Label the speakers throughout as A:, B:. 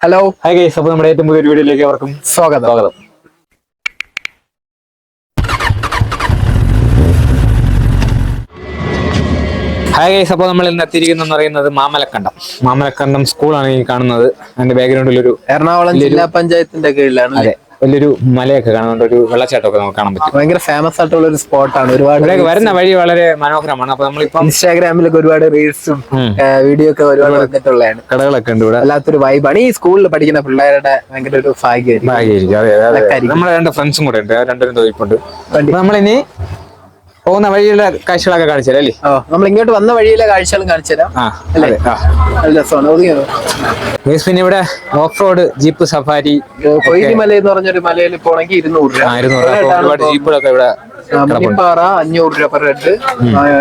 A: Hello
B: hi guys അപ്പോൾ നമ്മുടെ ഏറ്റവും പുതിയ വീഡിയോയിലേക്ക് അവർക്കും
A: സ്വാഗതം.
B: സ്വാഗതം. ഹായ് ഗൈസ് അപ്പോൾ നമ്മൾ ഇന്ന് എത്തിയിരിക്കുന്നത് പറയുന്നത് മാമലക്കണ്ടം. മാമലക്കണ്ടം സ്കൂളാണ് ഈ കാണുന്നത്. അതിന്റെ ബാക്ക്ഗ്രൗണ്ടിൽ ഒരു
A: എറണാകുളം ജില്ലാ പഞ്ചായത്തിന്റെ കീഴിലാണ്
B: അതെ. വലിയൊരു മലയൊക്കെ കാണുന്നുണ്ട് ഒരു വെള്ളച്ചാട്ടമൊക്കെ നമുക്ക് കാണാൻ പറ്റും.
A: ഭയങ്കര ഫേമസ് ആയിട്ടുള്ള ഒരു സ്പോട്ടാണ് ഒരുപാട്
B: വരുന്ന വഴി വളരെ മനോഹരമാണ്. അപ്പൊ നമ്മളിപ്പം
A: ഇൻസ്റ്റാഗ്രാമിലൊക്കെ ഒരുപാട് റീൽസും. വീഡിയോ ഒക്കെ ഒരുപാട് വന്നിട്ടുള്ളതാണ്.
B: കടകളൊക്കെ ഉണ്ട് ഇവിടെ.
A: വല്ലാത്തൊരു വൈബാണ് ഈ സ്കൂളിൽ പഠിക്കുന്ന പിള്ളേരുടെ ഭയങ്കര ഒരു ഭാഗ്യമായിരിക്കും.
B: ഭാഗ്യമായിരിക്കും. അതെ, അതെ, അതെ.
A: അതൊക്കെ
B: നമ്മളെ രണ്ട് ഫ്രണ്ട്സും കൂടെ ഉണ്ട്. രണ്ടുപേരും തോന്നിപ്പുണ്ട് നമ്മളിനി പോകുന്ന വഴിയുള്ള കാഴ്ചകളൊക്കെ കാണിച്ചു തരാം അല്ലേ?
A: നമ്മൾ ഇങ്ങോട്ട് വന്ന വഴിയിലെ കാഴ്ചകളും കാണിച്ചു തരാം. നല്ല രസമാണ്.
B: പിന്നെ ഇവിടെ off road jeep safari
A: Koyilimala എന്ന് പറഞ്ഞൊരു മലയിൽ പോണെങ്കിൽ ഇരുന്നൂറ് രൂപ.
B: ആയിരുന്നു ഒരുപാട് ജീപ്പുകളൊക്കെ ഇവിടെ
A: ആ, മുനിപ്പാറ അഞ്ഞൂറ് രൂപ പെർ ഹെഡ്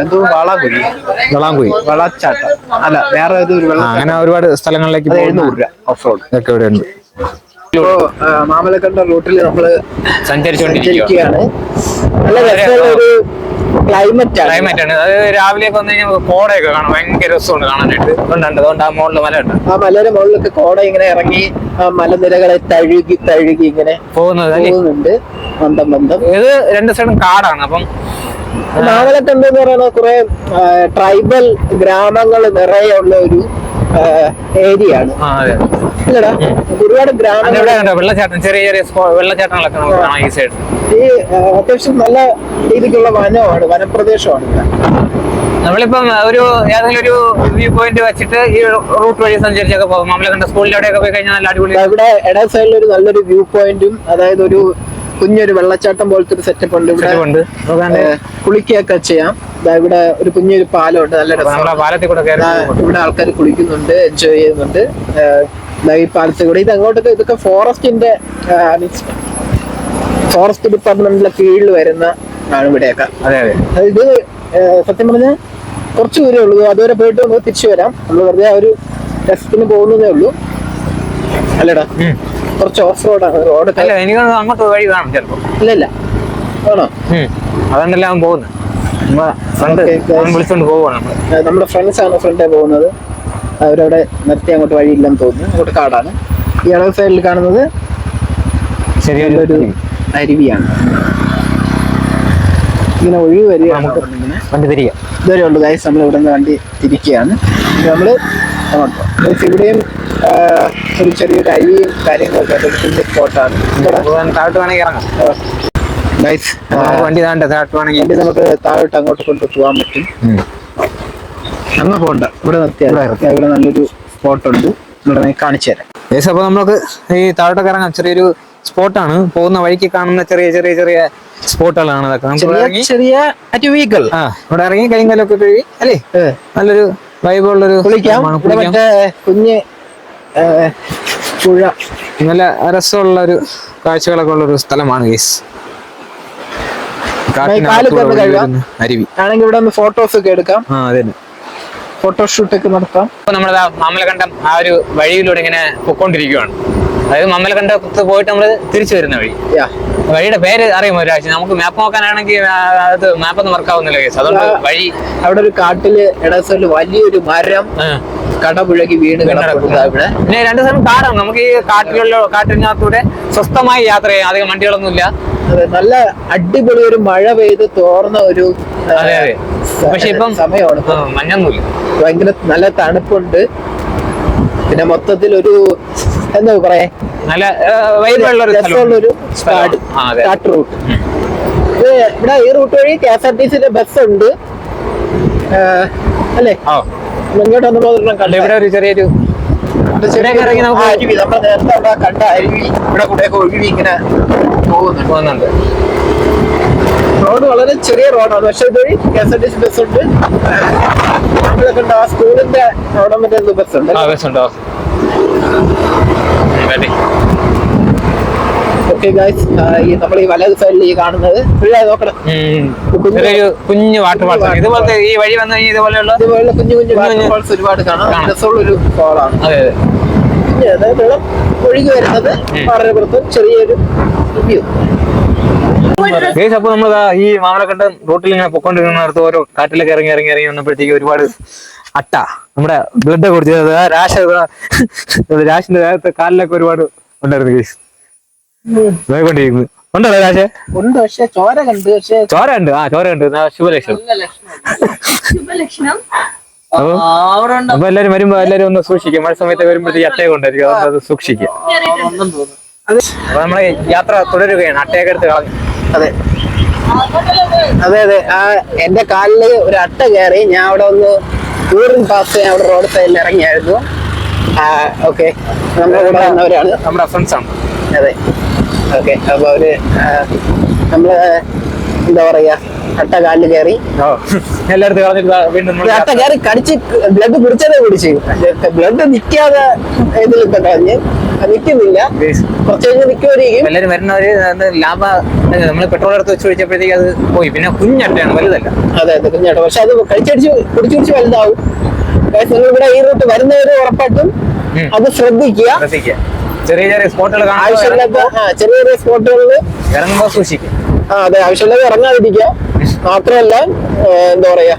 A: എന്തോ
B: വളാങ്കുഴി.
A: വെള്ളച്ചാട്ടം അല്ല വേറെ
B: അങ്ങനെ ഒരുപാട് സ്ഥലങ്ങളിലേക്ക്
A: എഴുന്നൂറ് രൂപ ഓഫ് റോഡ്
B: ഒക്കെ ഇവിടെ ഉണ്ട്.
A: ഇപ്പോ മാമലക്കണ്ട റൂട്ടിൽ
B: നമ്മൾ
A: സഞ്ചരിച്ചുകൊണ്ടിരിക്കുകയാണ് നല്ല രസമുള്ള ഒരു ക്ലൈമറ്റ്
B: ക്ലൈമറ്റ് ആണ്. അത് രാവിലെയൊക്കെ വന്നു കഴിഞ്ഞാൽ കോടയൊക്കെ കാണാം. ഭയങ്കര രസമുണ്ട് കാണാനായിട്ട്. ഉണ്ട് അതുകൊണ്ട് ആ മുകളിൽ മല ഉണ്ട്.
A: ആ മലയുടെ മുകളിലൊക്കെ കോട ഇങ്ങനെ ഇറങ്ങി ആ മലനിരകളെ തഴുകി തഴുകി ഇങ്ങനെ
B: പോകുന്നത്
A: പോകുന്നുണ്ട്. മന്ദം മന്ദം.
B: ഇത് രണ്ട് സൈഡും കാടാണ്. അപ്പം
A: മാമലക്കണ്ട് എന്ന് പറയുന്നത് കുറെ ട്രൈബൽ ഗ്രാമങ്ങൾ നിറയെ ഉള്ള ഒരു ഏരിയ ആണ് ഇല്ലടാ ഒരുപാട്
B: ഗ്രാമം വെള്ളച്ചാട്ടം ചെറിയ ചെറിയ വെള്ളച്ചാട്ടങ്ങളൊക്കെ നമുക്ക് കാണാം ഈ സൈഡ്
A: ഈ അത്യാവശ്യം നല്ല രീതിക്കുള്ള വനമാണ് വനപ്രദേശമാണ്
B: നമ്മളിപ്പം ഒരു ഏതെങ്കിലും ഒരു വ്യൂ പോയിന്റ് വെച്ചിട്ട് ഈ റൂട്ട് വഴി സഞ്ചരിച്ചൊക്കെ പോകും. നമ്മളെ കണ്ട സ്കൂളിന്റെ അവിടെയൊക്കെ പോയി കഴിഞ്ഞാൽ നല്ല അടിപൊളി
A: ഇവിടെ ഇട സൈഡിൽ ഒരു നല്ലൊരു വ്യൂ പോയിന്റും അതായത് ഒരു കുഞ്ഞൊരു വെള്ളച്ചാട്ടം പോലത്തെ ഒരു സെറ്റപ്പ് ഉണ്ട്. ഇവിടെ കുളിക്കുകയൊക്കെ ചെയ്യാം. ഇവിടെ ഒരു കുഞ്ഞൊരു പാലമുണ്ട് നല്ല
B: അപ്പൊ
A: രസം
B: പാലത്തിൽ കൂടെ കയറി
A: ഇവിടെ ആൾക്കാർ കുളിക്കുന്നുണ്ട് എൻജോയ് ചെയ്യുന്നുണ്ട്. ഈ പാലത്തിൽ കൂടെ. ഇത് അങ്ങോട്ടൊക്കെ ഇതൊക്കെ ഫോറസ്റ്റിന്റെ ഫോറസ്റ്റ് ഡിപ്പാർട്ട്മെന്റിന്റെ കീഴിൽ വരുന്ന ആണ് ഇവിടെയൊക്കെ.
B: അതെ അതെ.
A: ഇത് സത്യം പറഞ്ഞാൽ കുറച്ച് ദൂരമേ ഉള്ളൂ. അതുവരെ പോയിട്ട് നമുക്ക് തിരിച്ചു വരാം. നമ്മൾ വെറുതെ ആ ഒരു രസത്തിന് പോകുന്നതേ ഉള്ളൂ. അല്ലടാ? കുറച്ച് ഓഫ് റോഡാണ്. റോഡ്
B: അങ്ങോട്ട് വഴി കാണും ചിലപ്പോ.
A: ഇല്ല ഇല്ല ആണോ
B: അതുകൊണ്ടല്ലേ പോകുന്നത് ഫ്രണ്ട് വിളിച്ചോണ്ട് പോവാണ്
A: നമ്മുടെ ഫ്രണ്ട്സ് ആണ് ഫ്രണ്ടേ പോകുന്നത്. അവരവിടെ നിർത്തി അങ്ങോട്ട് വഴിയില്ലെന്ന് തോന്നുന്നു. അങ്ങോട്ട് കാടാണ്. ഈ ഇടത് സൈഡിൽ കാണുന്നത് ഒരു അരുവിയാണ്. ഇങ്ങനെ ഒഴിവ് വരികയാണ്
B: വണ്ടി തിരികെ
A: ഇതുവരെ ഉള്ളു ഗൈസ് നമ്മൾ ഇവിടെ നിന്ന് വണ്ടി തിരിക്കുകയാണ്. നമ്മൾ ഇവിടെയും ഒരു ചെറിയൊരു അരുവിയും കാര്യങ്ങളൊക്കെ സ്പോട്ടാണ്
B: താഴോട്ട് വേണമെങ്കിൽ ഇറങ്ങാം. വണ്ടി താണ്ട് താഴോട്ട് വേണമെങ്കിൽ
A: വണ്ടി നമുക്ക് താഴോട്ട് അങ്ങോട്ട് കൊണ്ട് പോകാൻ പറ്റും. അങ്ങ് പോണ്ട. ഇവിടെ നിർത്തിയാൽ ഇവിടെ നല്ലൊരു സ്പോട്ട് ഉണ്ട് ഇവിടെ കാണിച്ചു തരാം.
B: ഏസ് അപ്പൊ നമുക്ക് ഈ താഴോട്ടൊക്കെ ഇറങ്ങാം. ചെറിയൊരു സ്പോട്ടാണ്. പോകുന്ന വഴിക്ക് കാണുന്ന ചെറിയ ചെറിയ ചെറിയ സ്പോട്ടുകളാണ് അതൊക്കെ നമുക്ക്
A: ചെറിയ അരുവികൾ
B: ആ ഇവിടെ ഇറങ്ങി കൈകാലൊക്കെ കഴുകി അല്ലേ? നല്ലൊരു വൈബുള്ളൊരു
A: കുളിക്കാം. കുഞ്ഞ് പുഴ.
B: നല്ല രസമുള്ള ഒരു കാഴ്ചകളൊക്കെ ഉള്ള ഒരു സ്ഥലമാണ് ഗീസ്. അരുവി.
A: ആണെങ്കിൽ ഇവിടെ ഒന്ന് ഫോട്ടോസ് ഒക്കെ എടുക്കാം.
B: ആ അതെ
A: ഫോട്ടോഷൂട്ട് ഒക്കെ നടത്താം.
B: ഇപ്പൊ നമ്മൾ മാമലകണ്ഠം ആ ഒരു വഴിയിലൂടെ ഇങ്ങനെ പൊക്കോണ്ടിരിക്കുകയാണ് അതായത് മാമലക്കണ്ടത്ത് പോയിട്ട് നമ്മൾ തിരിച്ചു വരുന്ന വഴി.
A: യാ
B: വഴിയുടെ പേര് അറിയുമോ ഒരാഴ്ച? നമുക്ക് മാപ്പ് നോക്കാനാണെങ്കിൽ അത് മാപ്പ് ഒന്നും വർക്ക് ആവുന്നില്ല കേസ് അതുകൊണ്ട് വഴി
A: അവിടെ ഒരു കാട്ടിൽ ഇടസൽ വലിയൊരു മരം കടപുഴകി വീണ് ഇവിടെ.
B: പിന്നെ രണ്ട് സ്ഥലം കാടാണ്. നമുക്ക് ഈ കാട്ടിലുള്ള കാട്ടിനകത്തൂടെ സ്വസ്ഥമായി യാത്ര ചെയ്യാം. അധികം വണ്ടികളൊന്നുമില്ല.
A: നല്ല അടിപൊളി ഒരു മഴ പെയ്ത് തോർന്ന ഒരു
B: പക്ഷെ ഇപ്പം
A: സമയമാണ്.
B: മഞ്ഞൊന്നുമില്ല.
A: ഭയങ്കര നല്ല തണുപ്പുണ്ട്. പിന്നെ മൊത്തത്തിൽ ഒരു എന്താ പറയാ?
B: നല്ല വൈബുള്ള ഒരു.
A: Start route. ഇവിടെ ഈ റൂട്ട് വഴി കെ എസ് ആർ ടി സിന്റെ ബസ് ഉണ്ട് അല്ലേ? ഇങ്ങോട്ട് വന്നപ്പോൾ ഒരെണ്ണം
B: ഇവിടെ ഒരു ചെറിയൊരു ഇറങ്ങി നമുക്ക്
A: അരുവി നമ്മൾ നേരത്തെ കണ്ട അരുവി ഇവിടെ കൂടെയൊക്കെ ഒഴുകി ഇങ്ങനെ പോകുന്നുണ്ട്.
B: പോകുന്നുണ്ട്.
A: റോഡ് വളരെ ചെറിയ റോഡാണ്. പക്ഷെ ഇതുവഴി K S R T C bus ഉണ്ട്. ഇവിടെ കണ്ട ആ സ്കൂളിന്റെ അവിടെ മറ്റേ ബസ് ഉണ്ട്
B: ആ ഉണ്ടോ.
A: ഓക്കെ ഗായ്സ് ഈ നമ്മൾ ഈ വലത് സൈഡിൽ ഈ കാണുന്നത് പിള്ളേ നോക്കണം.
B: ഉം.
A: കുഞ്ഞു-
B: വാട്ടർ ഫാൾസ് ഇതുപോലത്തെ ഈ വഴി വന്നു കഴിഞ്ഞാൽ ഇതുപോലെയുള്ള
A: കുഞ്ഞു കുഞ്ഞു വാട്ടർഫാൾസ് ഒരുപാട് കാണാം.
B: കാണാം.
A: രസമുള്ള ഒരു ഫോളാണ്
B: അതെ അതെ.
A: അതായത് വെള്ളം ഒഴുകി വരുന്നത് വളരെ പുറത്ത് ചെറിയൊരു വ്യൂ.
B: ഗൈസ് അപ്പൊ നമ്മൾ ഈ മാമലക്കണ്ടം റോട്ടിൽ ഇങ്ങനെ പൊക്കോണ്ടിരുന്നിടത്ത് ഓരോ കാട്ടിലൊക്കെ ഇറങ്ങി ഇറങ്ങി ഇറങ്ങി വന്നപ്പോഴത്തേക്ക് ഒരുപാട് അട്ട. നമ്മുടെ ബ്ലഡ് കുടിച്ചത് ആ രാശ രാശിന്റെ കാലിലൊക്കെ ഒരുപാട് ഉണ്ടായിരുന്നു കേസ് നോയിക്കൊണ്ടിരിക്കുന്നു ഉണ്ടോ രാശ
A: ഉണ്ട് പക്ഷെ ചോര കണ്ട് പക്ഷെ
B: ചോര ഉണ്ട്. ആ ചോര ഉണ്ട്. ശുഭലക്ഷണം.
C: ശുഭലക്ഷണം.
B: അപ്പൊ എല്ലാരും വരുമ്പോ എല്ലാരും ഒന്ന് സൂക്ഷിക്കും. മഴ സമയത്ത് വരുമ്പോഴത്തേക്ക് അട്ടയെ കൊണ്ടായിരിക്കും അതുകൊണ്ട് അത് അപ്പൊ നമ്മളെ യാത്ര തുടരുകയാണ്. അട്ടയൊക്കെ എടുത്ത് കളഞ്ഞു.
A: അതെ. അതെ അതെ. ആ എന്റെ കാലിൽ ഒരു അട്ട കയറി ഞാൻ അവിടെ ഒന്ന് ടൂറിംഗ് പാസ് ഞാൻ അവിടെ റോഡ് സൈഡിൽ ഇറങ്ങിയായിരുന്നു. ആ ഓക്കെ നമ്മുടെ കൂടെ വന്നവരാണ്.
B: നമ്മുടെ ഫ്രണ്ട്സ് ആണ്.
A: അതെ. ഓക്കെ അപ്പൊ അവർ നമ്മൾ എന്താ പറയാ അട്ട കാലിൽ കയറി അട്ട കയറി കടിച്ച് ബ്ലഡ് കുടിച്ചതേ കുടിച്ച്. ബ്ലഡ് നിക്കാതെ ഇതിലിപ്പോ കളഞ്ഞ് നിക്കുന്നില്ല. കുറച്ച് കഴിഞ്ഞ് നിക്കുമായിരിക്കും
B: എല്ലാരും വരുന്നവര് ലാഭ നമ്മൾ പെട്രോൾ എടുത്ത് വെച്ച് ഒഴിച്ചപ്പോഴത്തേക്ക് അത് പോയി. പിന്നെ കുഞ്ഞട്ടയാണ് വലുതല്ല.
A: അതെ അതെ കുഞ്ഞട്ട. പക്ഷെ അത് കഴിച്ചടിച്ച് കുടിച്ചു കുടിച്ച് വലുതാവും. നിങ്ങൾ ഇവിടെ ഈ റൂട്ട് വരുന്നവര് ഉറപ്പായിട്ടും. അത് ശ്രദ്ധിക്കുക.
B: ശ്രദ്ധിക്കുക. ചെറിയ ചെറിയ സ്പോട്ടുകൾ
A: ചെറിയ ചെറിയ സ്പോട്ടുകളിൽ
B: ഇറങ്ങുമ്പോൾ സൂക്ഷിക്കും.
A: ആ അതെ ആവശ്യമില്ലാതെ ഇറങ്ങാതിരിക്കുക. മാത്രമല്ല എന്താ പറയാ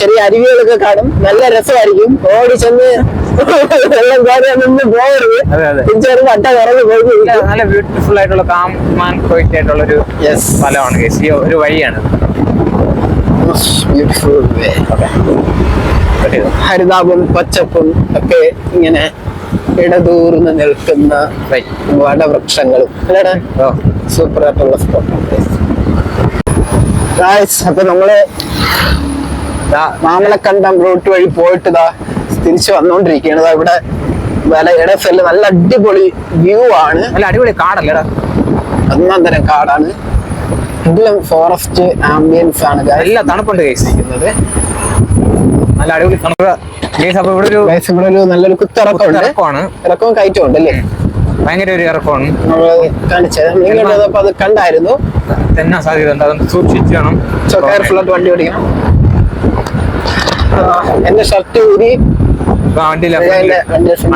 A: ചെറിയ അരുവികളൊക്കെ കാണും. നല്ല രസമായിരിക്കും. ഓടി ചെന്ന് വെള്ളം കോരി നിന്ന് പോകരുത്.
B: അതെ അതെ.
A: തിരിച്ചു അട്ട കറങ്ങി പോയി
B: നല്ല- ബ്യൂട്ടിഫുൾ ആയിട്ടുള്ള കാം ആൻഡ് ക്വൈറ്റ് ആയിട്ടുള്ള ഒരു സ്ഥലമാണ് guys. ഈ ഒരു വഴിയാണ്.
A: ഹരിതാപം പച്ചപ്പും ഒക്കെ ഇങ്ങനെ ഇടതൂർന്ന് നിൽക്കുന്ന. വടവൃക്ഷങ്ങളും അല്ലേടാ? സൂപ്പർ ആയിട്ടുള്ള സ്പോട്ട് അപ്പൊ
B: നമ്മൾ
A: മാമലക്കണ്ടം റൂട്ട് വഴി പോയിട്ട് ഇതാ തിരിച്ചു വന്നോണ്ടിരിക്കുകയാണ്. ദാ ഇവിടെ വല ഇടഫെല്ല് നല്ല അടിപൊളി വ്യൂ ആണ്.
B: നല്ല അടിപൊളി കാടല്ലേടാ.
A: ഒന്നാം തരം കാടാണ്. എങ്കിലും ഫോറസ്റ്റ് ആംബിയൻസ് ആണ് എല്ലാം
B: നല്ല തണുപ്പുണ്ട്
A: കഴിച്ചിരിക്കുന്നത്.
B: നല്ല അടിപൊളി അപ്പൊ ഇവിടെ ഒരു
A: ഇവിടെ ഒരു നല്ലൊരു കുത്തിറക്കമുണ്ട്.
B: ഇറക്കമാണ്
A: ഇറക്കവും കയറ്റവും ഉണ്ട് അല്ലേ
B: ഭയങ്കര ഒരു ഇറക്കമാണ്.
A: കാണിച്ചത് അത് കണ്ടായിരുന്നു.
B: തന്നെ സാധ്യത ഉണ്ട്. സൂക്ഷിച്ച് വേണം.
A: കെയർഫുൾ ആയിട്ട് വണ്ടി ഓടിക്കണം. എന്റെ ഷർട്ട് ഊരി.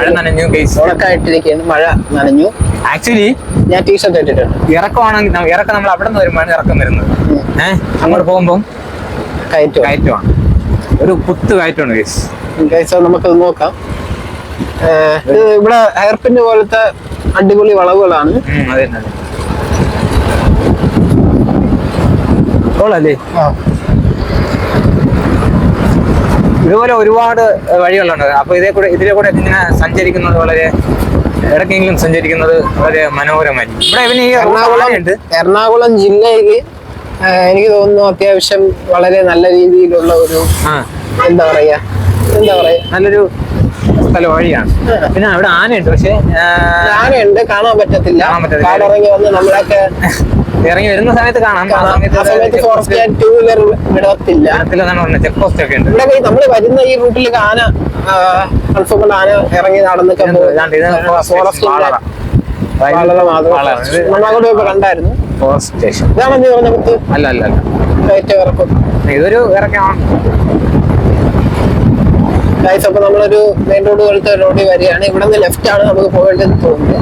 B: മഴ നനഞ്ഞു ആക്ച്വലി
A: ഞാൻ ടീഷർട്ട് ഇട്ടിട്ടുണ്ട്.
B: ഇറക്കമാണെങ്കിൽ ഇറക്കം നമ്മൾ അവിടെ നിന്ന് വരുമ്പോഴാണ് ഇറക്കം വരുന്നത്. ഏഹ് അങ്ങോട്ട് പോകുമ്പോൾ കയറ്റമാണ്. ഒരു കുത്ത് കയറ്റാണ് ഗൈസ്
A: ഗൈസ് നമുക്കത് നോക്കാം. ഇത് ഇവിടെ ഹെയർപിന് പോലത്തെ അടിപൊളി വളവുകളാണ്.
B: അതെ ഇതുപോലെ ഒരുപാട് വഴികളുണ്ട്. അപ്പൊ ഇതേ കൂടെ ഇതിലെ കൂടെ ഇങ്ങനെ സഞ്ചരിക്കുന്നത് വളരെ ഇടയ്ക്കെങ്കിലും സഞ്ചരിക്കുന്നത് വളരെ മനോഹരമായിരിക്കും. ഇവിടെ ഇവന് ഈ
A: എറണാകുളം എറണാകുളം ജില്ലയിൽ എനിക്ക് തോന്നുന്നു അത്യാവശ്യം വളരെ നല്ല രീതിയിലുള്ള ഒരു എന്താ പറയാ എന്താ പറയാ?
B: നല്ലൊരു സ്ഥലം വഴിയാണ് പിന്നെ അവിടെ ആനയുണ്ട് പക്ഷെ
A: ആനയുണ്ട് കാണാൻ പറ്റത്തില്ല. കാടിറങ്ങി വന്ന് നമ്മളൊക്കെ
B: ഇറങ്ങി വരുന്ന സമയത്ത് കാണാം. നമ്മൾ
A: കാണാം. ആ സമയത്ത് ഫോറസ്റ്റ് ടൂ വീലർ വിടത്തില്ല.
B: എന്നാണ് ചെക്ക് പോസ്റ്റ് ഒക്കെ ഉണ്ട്.
A: ഇവിടെ നമ്മൾ വരുന്ന ഈ റൂട്ടിൽ ആന കൺഫേം ആന ഇറങ്ങി നടന്നൊക്കെ.
B: ഇത്
A: നമ്മളങ്ങോട്ട് കണ്ടായിരുന്നു.
B: ഫോറസ്റ്റ് സ്റ്റേഷൻ അല്ല അല്ല അല്ല. ഇതൊരു ഇറക്കമാണ്.
A: ഗൈസ് അപ്പൊ നമ്മളൊരു മെയിൻ റോഡ് പോലത്തെ റോഡിൽ വരികയാണ്. ഇവിടെ നിന്ന് ലെഫ്റ്റ് ആണ് നമുക്ക് പോകേണ്ടത് തോന്നുന്നു.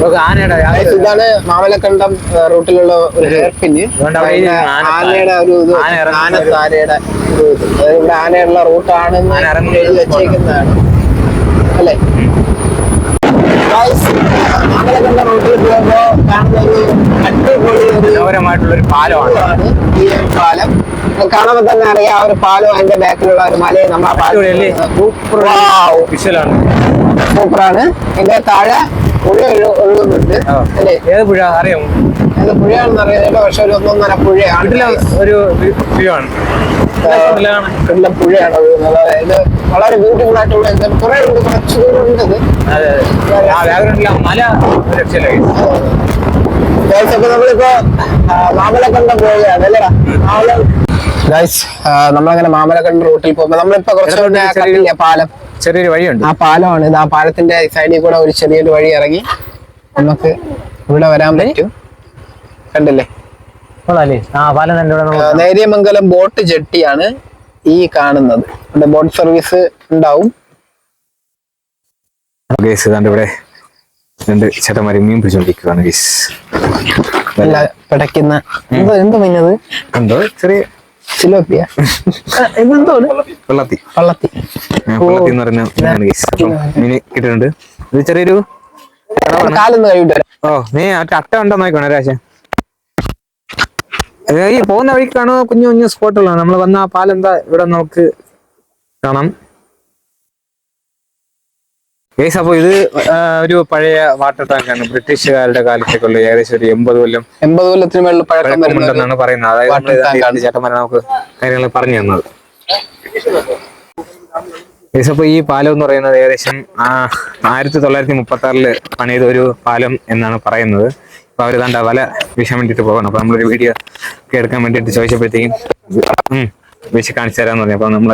B: നമുക്ക് ആനയുടെ ആ
A: ഗൈസ് ഇതാണ് മാമലക്കണ്ടം റൂട്ടിലുള്ള ഒരു ഹെയർ
B: പിന്
A: ആനയുടെ ഒരു ഇത്
B: ആന
A: താരയുടെ ഇവിടെ ആനയുള്ള റൂട്ടാണെന്ന് വെച്ചേക്കുന്നതാണ്. അല്ലേ? മാമലക്കണ്ടം റൂട്ടിൽ കാണുന്ന ഒരു അടിപൊളി ഒരു
B: മനോഹരമായിട്ടുള്ള ഒരു പാലമാണ്.
A: പാലം കാണുമ്പോൾ തന്നെ അറിയാം ആ ഒരു പാലം അതിന്റെ ബാക്കിലുള്ള ഒരു മലയും നമ്മൾ ആ? പാലം
B: വിഷ്വലാണ്
A: സൂപ്പറാണ്. എന്റെ താഴെ പുഴ ഒഴു- ഒഴുകുന്നുണ്ട് അല്ലേ?
B: ഏത് പുഴ? അറിയാമോ?
A: അത് പുഴയാണെന്ന് അറിയാം. പക്ഷെ ഒരു ഒന്നൊന്നര പുഴയാണ്.
B: ഒരു വ്യൂ
A: നല്ല പുഴയാണ് അതായത് വളരെ ബ്യൂട്ടിഫുൾ ആയിട്ടുള്ള കുറെ ഉണ്ട് കുറച്ച്
B: മല
A: നമ്മളിപ്പോ മാമലക്കണ്ടം പോവുകയാണ് അല്ലേടാ മാമല ഗൈസ് നമ്മളങ്ങനെ മാമലക്കണ്ട റൂട്ടിൽ പോകുമ്പോ നമ്മളിപ്പോ കുറച്ചുകൂടെ കണ്ടില്ലേ പാലം?
B: ചെറിയൊരു വഴിയുണ്ട്.
A: ആ പാലമാണ്. ഇത് ആ പാലത്തിന്റെ സൈഡിൽ കൂടെ ഒരു ചെറിയൊരു വഴി ഇറങ്ങി. നമുക്ക് ഇവിടെ വരാൻ പറ്റും. കണ്ടില്ലേ? നേര്യമംഗലം ബോട്ട് ജെട്ടിയാണ് ഈ കാണുന്നത്. ഇവിടെ ബോട്ട് സർവീസ് ഉണ്ടാവും.
B: ഇവിടെ രണ്ട് ചേട്ടന്മാര് മീൻ പിടിച്ചോണ്ടിരിക്കുകയാണ് ഗീസ്
A: നല്ല പിടയ്ക്കുന്ന. എന്തോ എന്തോ മീനത്
B: എന്തോ? ചെറിയ
A: സിലോപ്പിയ ഇതെന്തോ
B: വെള്ളത്തി
A: പള്ളത്തി.
B: ആ, വെള്ളത്തി എന്ന്. അപ്പം മീന് കിട്ടിയിട്ടുണ്ട്. ഇത് ചെറിയൊരു
A: കാലൊന്ന് കഴിവിട്ട്
B: ഓ നീ അട്ട ഉണ്ടോ നോക്കണം രാശ ഈ പോകുന്ന വഴിക്ക് കാണുന്ന കുഞ്ഞു കുഞ്ഞു സ്പോട്ടുകളാണ്. നമ്മൾ വന്ന ആ പാലെന്താ? ഇവിടെ നമുക്ക് കാണാം. ഗൈസ് അപ്പോൾ ഇത് ഒരു പഴയ വാട്ടർ ടാങ്കാണ്. ബ്രിട്ടീഷുകാരുടെ കാലത്തേക്കുള്ള ഏകദേശം ഒരു എൺപത് കൊല്ലം
A: എൺപത് കൊല്ലത്തിന് മേളിൽ
B: പഴക്കമുണ്ടെന്നാണ് പറയുന്നത്. അതായത്. ചേട്ടന്മാരെ നമുക്ക് കാര്യങ്ങൾ പറഞ്ഞു തന്നത്. ഗൈസ് അപ്പോൾ ഈ പാലം എന്ന് പറയുന്നത് ഏകദേശം ആയിരത്തി തൊള്ളായിരത്തി മുപ്പത്തി ആറിൽ പണിത ഒരു പാലം എന്നാണ് പറയുന്നത്. അപ്പൊ അവർ തണ്ട വല വീശാൻ വേണ്ടിട്ട് പോകണം അപ്പൊ നമ്മളൊരു വീഡിയോ ഒക്കെ എടുക്കാൻ വേണ്ടിട്ട് ചോദിച്ചപ്പോഴത്തേക്കും വീശി കാണിച്ചു തരാന്ന് പറഞ്ഞു. അപ്പൊ നമ്മൾ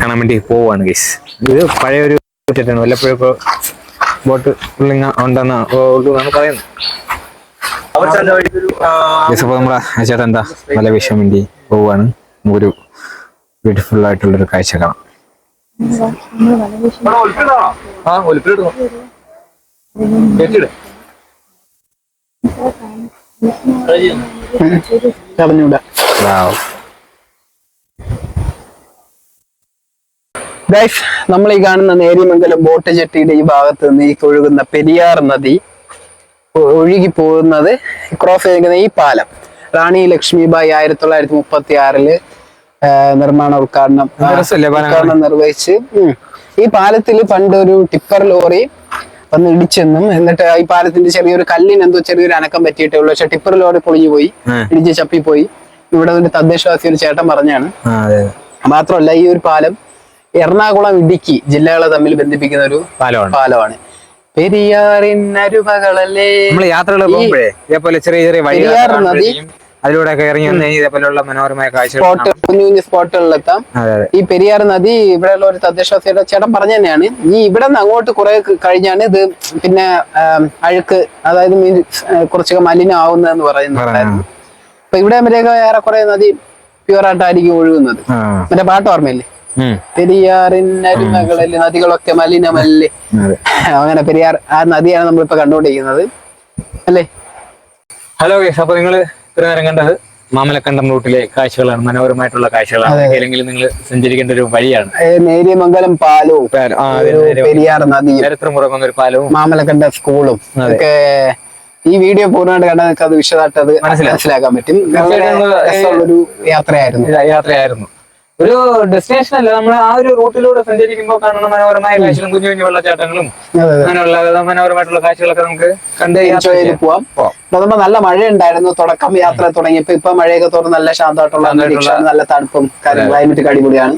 B: കാണാൻ വേണ്ടി പോവാണ് ഗൈസ് ഇത് പഴയ ഒരു ചേട്ടനാണ് വല്ലപ്പോഴും ഇപ്പൊ ബോട്ട് പുള്ളിങ്ങ ഉണ്ടെന്ന് ഉള്ളൂ എന്നാണ് പറയുന്നത്. ഗൈസ് അപ്പൊ നമ്മളെ ചേട്ടൻ എന്താ വല വീശാൻ വേണ്ടി പോവാണ്. ഒരു ബ്യൂട്ടിഫുൾ ആയിട്ടുള്ള ആയിട്ടുള്ളൊരു കാഴ്ച കാണാം. ആ ഒലിപ്പിലിടുന്നു
A: ഗൈസ് നമ്മൾ ഈ കാണുന്ന നേരിമംഗലം ബോട്ട് ജെട്ടിയുടെ ഈ ഭാഗത്ത് നിന്ന് ഈ ഒഴുകുന്ന പെരിയാർ നദി ഒഴുകി പോകുന്നത് ക്രോസ് ചെയ്തിരിക്കുന്ന ഈ പാലം. റാണി ലക്ഷ്മിബായി ആയിരത്തി തൊള്ളായിരത്തി മുപ്പത്തി ആറിൽ നിർമ്മാണ ഉദ്ഘാടനം ഉദ്ഘാടനം നിർവഹിച്ച് ഈ പാലത്തിൽ പണ്ട് ഒരു ടിപ്പർ ലോറി വന്ന് ഇടിച്ചെന്നും. എന്നിട്ട് ഈ പാലത്തിന്റെ ചെറിയൊരു കല്ലിന് എന്തോ ചെറിയൊരു അനക്കം പറ്റിയിട്ടേ ഉള്ളൂ. പക്ഷെ ടിപ്പർ ലോറി പൊളിഞ്ഞു പോയി. ഇടിച്ച് ചപ്പിപ്പോയി. ഇവിടെ ഒരു തദ്ദേശവാസി ഒരു ചേട്ടൻ പറഞ്ഞാണ്. മാത്രമല്ല ഈ ഒരു പാലം എറണാകുളം ഇടുക്കി ജില്ലകളെ തമ്മിൽ ബന്ധിപ്പിക്കുന്ന ഒരു
B: പാലമാണ്.
A: പാലമാണ്. പെരിയാറിൻ അരുവകളല്ലേ?
B: നമ്മൾ യാത്രകൾ പോകുമ്പോഴേ ഇതേപോലെ ചെറിയ ചെറിയ
A: പെരിയാർ നദി
B: അതിലൂടെ ഒക്കെ ഇറങ്ങി വന്ന് ഇതേപോലെയുള്ള മനോഹരമായ കാഴ്ചകൾ
A: സ്പോട്ട് കുഞ്ഞു കുഞ്ഞു സ്പോട്ടുകളിലെത്താം
B: അതെ അതെ.
A: ഈ പെരിയാർ നദി ഇവിടെയുള്ള ഒരു തദ്ദേശവാസിയുടെ ചേട്ടൻ പറഞ്ഞു തന്നെയാണ് ഈ ഇവിടെ നിന്ന് അങ്ങോട്ട് കുറെ കഴിഞ്ഞാണ് ഇത് പിന്നെ ആം, അഴുക്ക് അതായത് മീൻ കുറച്ചൊക്കെ മലിനമാവുന്നതെന്ന് പറയുന്നുണ്ടായിരുന്നു അപ്പൊ ഇവിടെ വരെയൊക്കെ ഏറെക്കുറെ നദി പ്യുവർ ആയിട്ടായിരിക്കും ഒഴുകുന്നത്.
B: ആ.
A: മറ്റേ പാട്ട് ഓർമ്മയില്ലേ?
B: ഉം.
A: പെരിയാറിൻ അരുമകളിൽ നദികളൊക്കെ മലിനമല്ലേ?
B: അതെ.
A: അങ്ങനെ പെരിയാർ ആ നദിയാണ് നമ്മളിപ്പോ കണ്ടുകൊണ്ടിരിക്കുന്നത്. അല്ലേ?
B: ഹലോ ഗേസ് അപ്പൊ നിങ്ങൾ ഇത്ര നേരം കണ്ടത് മാമലക്കണ്ടം റൂട്ടിലെ കാഴ്ചകളാണ് മനോഹരമായിട്ടുള്ള കാഴ്ചകളാണ്. അല്ലെങ്കിൽ നിങ്ങൾ സഞ്ചരിക്കേണ്ട ഒരു വഴിയാണ്.
A: നേര്യമംഗലം പാലവും പെരിയാർ നദിയും
B: ചരിത്രം ഉറങ്ങുന്ന ഒരു പാലവും.
A: മാമലക്കണ്ട സ്കൂളും ഒക്കെ ഈ വീഡിയോ പൂർണമായിട്ട് കണ്ടാൽ നിങ്ങൾക്ക് അത് വിശദമായിട്ട് അത് മനസ്സിലാക്കാൻ പറ്റും. യാത്രയായിരുന്നു.
B: യാത്രയായിരുന്നു. ഒരു ഡെസ്റ്റിനേഷൻ അല്ല നമ്മൾ ആ ഒരു റൂട്ടിലൂടെ സഞ്ചരിക്കുമ്പോൾ കാണുന്ന മനോഹരമായ കാഴ്ചകളും കുഞ്ഞു കുഞ്ഞു വെള്ളച്ചാട്ടങ്ങളും. അങ്ങനെയുള്ള മനോഹരമായിട്ടുള്ള കാഴ്ചകളൊക്കെ നമുക്ക് കണ്ട്
A: പോവാം. നമ്മൾ നല്ല മഴ ഉണ്ടായിരുന്നു തുടക്കം യാത്ര തുടങ്ങിയപ്പോ ഇപ്പൊ മഴയൊക്കെ തോന്നുന്നു നല്ല ശാന്തമായിട്ടുള്ള അന്തരീക്ഷമാണ് നല്ല തണുപ്പും ക്ലൈമറ്റ് അടിപൊളിയാണ്.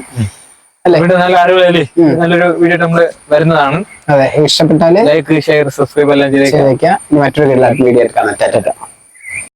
A: അല്ലേ?
B: വീണ്ടും നല്ല അടിപൊളി. നല്ലൊരു വീഡിയോ നമ്മൾ വരുന്നതാണ്.
A: അതെ ഇഷ്ടപ്പെട്ടാൽ
B: ലൈക്ക് ഷെയർ സബ്സ്ക്രൈബ് എല്ലാം ചെയ്തേക്കാം.
A: മറ്റൊരു വീഡിയോ ടാറ്റ.